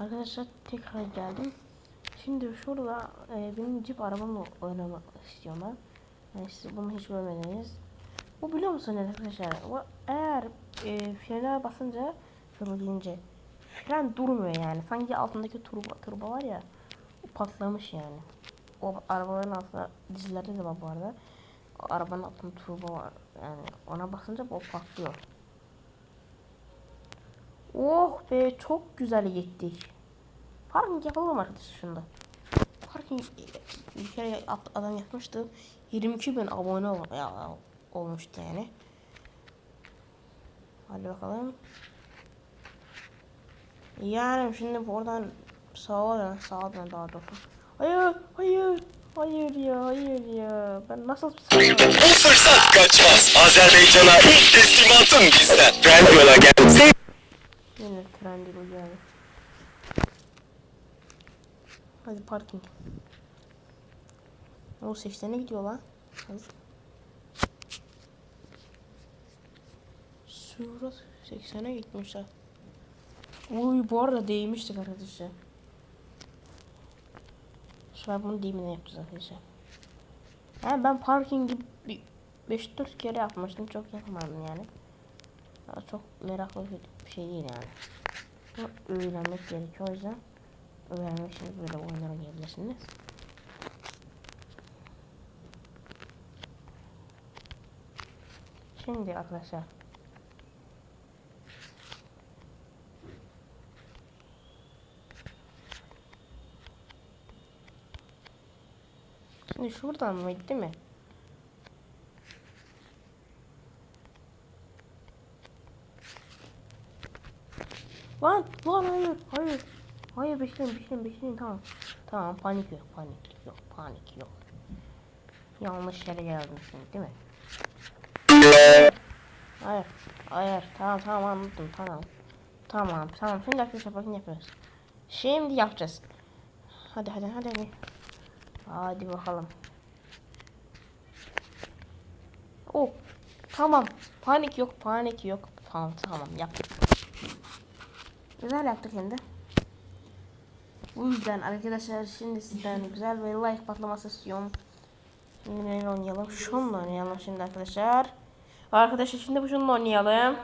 Arkadaşlar tekrar geldim. Şimdi şurada e, benim cip arabamla oynamak istiyorum ben. Yani siz bunu hiç görmediniz. Bu biliyor musunuz arkadaşlar? Bu eğer e, frene basınca gidince fren durmuyor yani. Sanki altındaki turbo, turbo var ya o patlamış yani. O arabaların altında dizilerde de var bu arada. O arabanın altında turbo var. Yani ona basınca o patlıyor. Oh be çok güzel gittik. Parking yapalım arkadaşlar şunda. Parking bir kere adam yapmıştı. 22 bin abone ol ya, olmuştu yani. Hadi bakalım. Yani şimdi buradan sağa dön, sağa dön daha doğrusu. Hayır, hayır, hayır ya, hayır ya. Ben nasıl Bu fırsat kaçmaz. Azerbaycan'a ilk teslimatın bizden. Tren yola gel. Yine tren değil yani. Hadi parking. O 80'e gidiyor lan. Hadi. Surat 80'e gitmişler. Uy bu arada değmiştik arkadaşlar. Sonra bunu değmeden yapacağız arkadaşlar. Yani ben parkingi bir 5-4 kere yapmıştım. Çok yapamadım yani. Ya çok meraklı bir şey değil yani. Ama öğrenmek gerekiyor o yüzden. Öğrenmek için böyle oyunlara gelebilirsiniz. Şimdi arkadaşlar. Şimdi şuradan mı gitti mi? Lan lan hayır hayır. Hayır bekleyin bekleyin bekleyin tamam. Tamam panik yok panik yok panik yok. Yanlış yere geldim şimdi değil mi? Hayır hayır tamam tamam anladım tamam. Tamam tamam şimdi arkadaşlar bakın yapıyoruz. Şimdi yapacağız. Hadi hadi hadi hadi. Hadi bakalım. Oh tamam panik yok panik yok. Tamam tamam yaptık. Güzel yaptık şimdi. Bu yüzden arkadaşlar şimdi sizden güzel bir like patlaması istiyorum. Şimdi ne oynayalım? Şunla oynayalım şimdi arkadaşlar. Arkadaşlar şimdi bu şunla oynayalım.